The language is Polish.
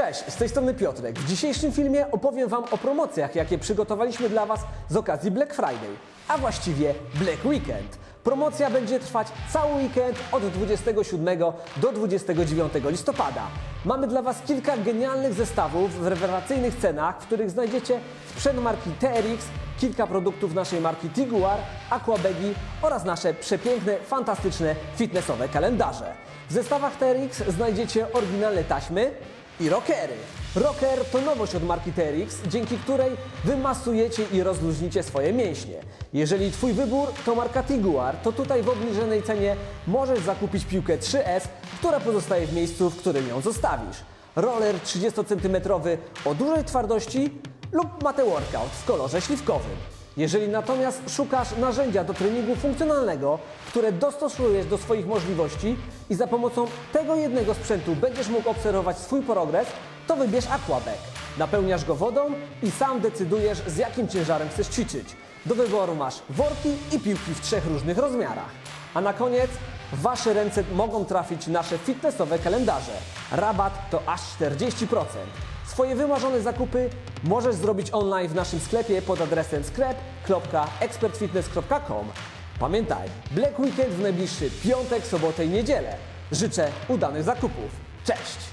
Cześć, z tej strony Piotrek. W dzisiejszym filmie opowiem Wam o promocjach, jakie przygotowaliśmy dla Was z okazji Black Friday, a właściwie Black Weekend. Promocja będzie trwać cały weekend od 27 do 29 listopada. Mamy dla Was kilka genialnych zestawów w rewelacyjnych cenach, w których znajdziecie sprzęt marki TRX, kilka produktów naszej marki Tiguar, Aquabegi oraz nasze przepiękne, fantastyczne, fitnessowe kalendarze. W zestawach TRX znajdziecie oryginalne taśmy i rockery. Rocker to nowość od marki TRX, dzięki której wymasujecie i rozluźnicie swoje mięśnie. Jeżeli Twój wybór to marka Tiguar, to tutaj w obniżonej cenie możesz zakupić piłkę 3S, która pozostaje w miejscu, w którym ją zostawisz. Roller 30 cm o dużej twardości lub matę workout w kolorze śliwkowym. Jeżeli natomiast szukasz narzędzia do treningu funkcjonalnego, które dostosujesz do swoich możliwości i za pomocą tego jednego sprzętu będziesz mógł obserwować swój progres, to wybierz Aquabag. Napełniasz go wodą i sam decydujesz z jakim ciężarem chcesz ćwiczyć. Do wyboru masz worki i piłki w trzech różnych rozmiarach. A na koniec w Wasze ręce mogą trafić nasze fitnessowe kalendarze. Rabat to aż 40%. Swoje wymarzone zakupy możesz zrobić online w naszym sklepie pod adresem sklep.expertfitness.com. Pamiętaj, Black Weekend w najbliższy piątek, sobotę i niedzielę. Życzę udanych zakupów. Cześć!